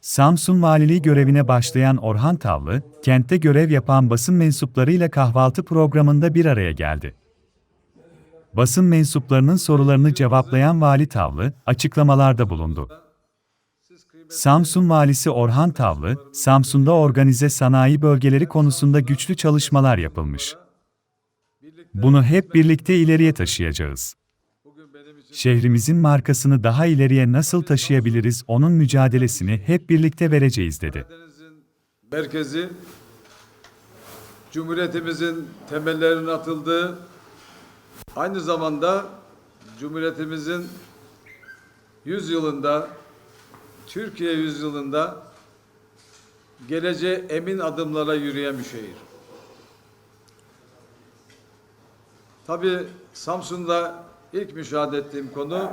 Samsun Valiliği görevine başlayan Orhan Tavlı, kentte görev yapan basın mensuplarıyla kahvaltı programında bir araya geldi. Basın mensuplarının sorularını cevaplayan Vali Tavlı, açıklamalarda bulundu. Samsun Valisi Orhan Tavlı, Samsun'da organize sanayi bölgeleri konusunda güçlü çalışmalar yapılmış. Bunu hep birlikte ileriye taşıyacağız. Şehrimizin markasını daha ileriye nasıl taşıyabiliriz onun mücadelesini hep birlikte vereceğiz dedi. Merkezi, Cumhuriyetimizin temellerinin atıldığı, aynı zamanda Cumhuriyetimizin 100 yılında, Türkiye 100 yılında geleceğe emin adımlara yürüyen bir şehir. Tabii Samsun'da ilk müşahede ettiğim konu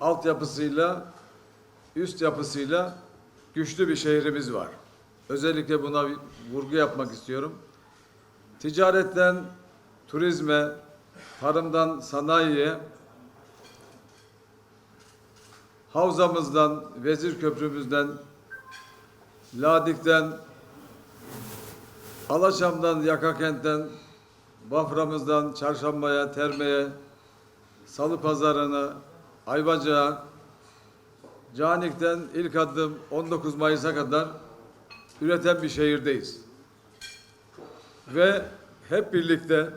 altyapısıyla üst yapısıyla güçlü bir şehrimiz var. Özellikle buna vurgu yapmak istiyorum. Ticaretten turizme, tarımdan sanayiye, havzamızdan, Vezir Köprümüzden, Ladik'ten, Alaçam'dan, Yakakent'ten, Bafra'mızdan, Çarşamba'ya, Terme'ye, Salı Pazarı'na, Ayvacık'a, Canik'ten ilk adım 19 Mayıs'a kadar üreten bir şehirdeyiz. Ve hep birlikte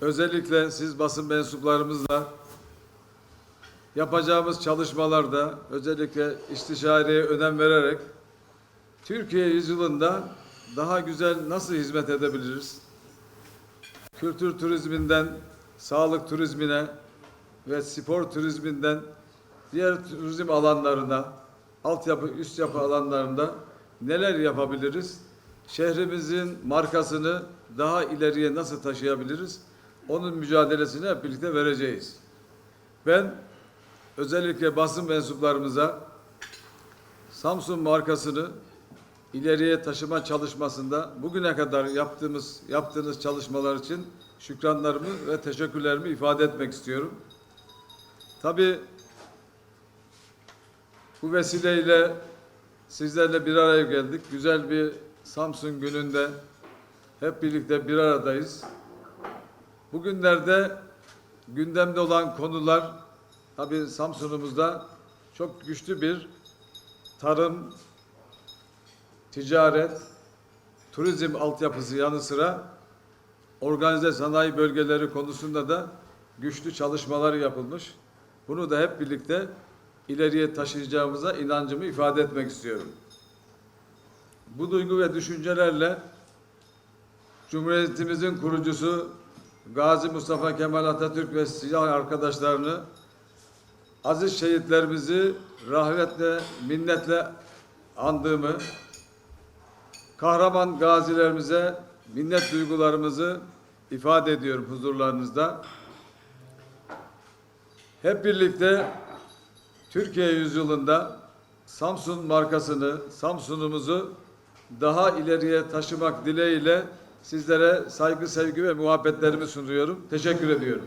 özellikle siz basın mensuplarımızla yapacağımız çalışmalarda özellikle istişareye önem vererek Türkiye yüzyılında daha güzel nasıl hizmet edebiliriz? Kültür turizminden sağlık turizmine ve spor turizminden diğer turizm alanlarına, altyapı, üst yapı alanlarında neler yapabiliriz? Şehrimizin markasını daha ileriye nasıl taşıyabiliriz? Onun mücadelesini hep birlikte vereceğiz. Ben özellikle basın mensuplarımıza Samsun markasını ileriye taşıma çalışmasında bugüne kadar yaptığımız yaptığınız çalışmalar için şükranlarımı ve teşekkürlerimi ifade etmek istiyorum. Tabii bu vesileyle sizlerle bir araya geldik. Güzel bir Samsun gününde hep birlikte bir aradayız. Bugünlerde gündemde olan konular tabii Samsun'umuzda çok güçlü bir tarım, ticaret, turizm altyapısı yanı sıra organize sanayi bölgeleri konusunda da güçlü çalışmalar yapılmış. Bunu da hep birlikte ileriye taşıyacağımıza inancımı ifade etmek istiyorum. Bu duygu ve düşüncelerle Cumhuriyetimizin kurucusu Gazi Mustafa Kemal Atatürk ve silah arkadaşlarını aziz şehitlerimizi rahmetle, minnetle andığımı, kahraman gazilerimize minnet duygularımızı ifade ediyorum huzurlarınızda. Hep birlikte Türkiye yüzyılında Samsun markasını, Samsun'umuzu daha ileriye taşımak dileğiyle sizlere saygı, sevgi ve muhabbetlerimi sunuyorum. Teşekkür ediyorum.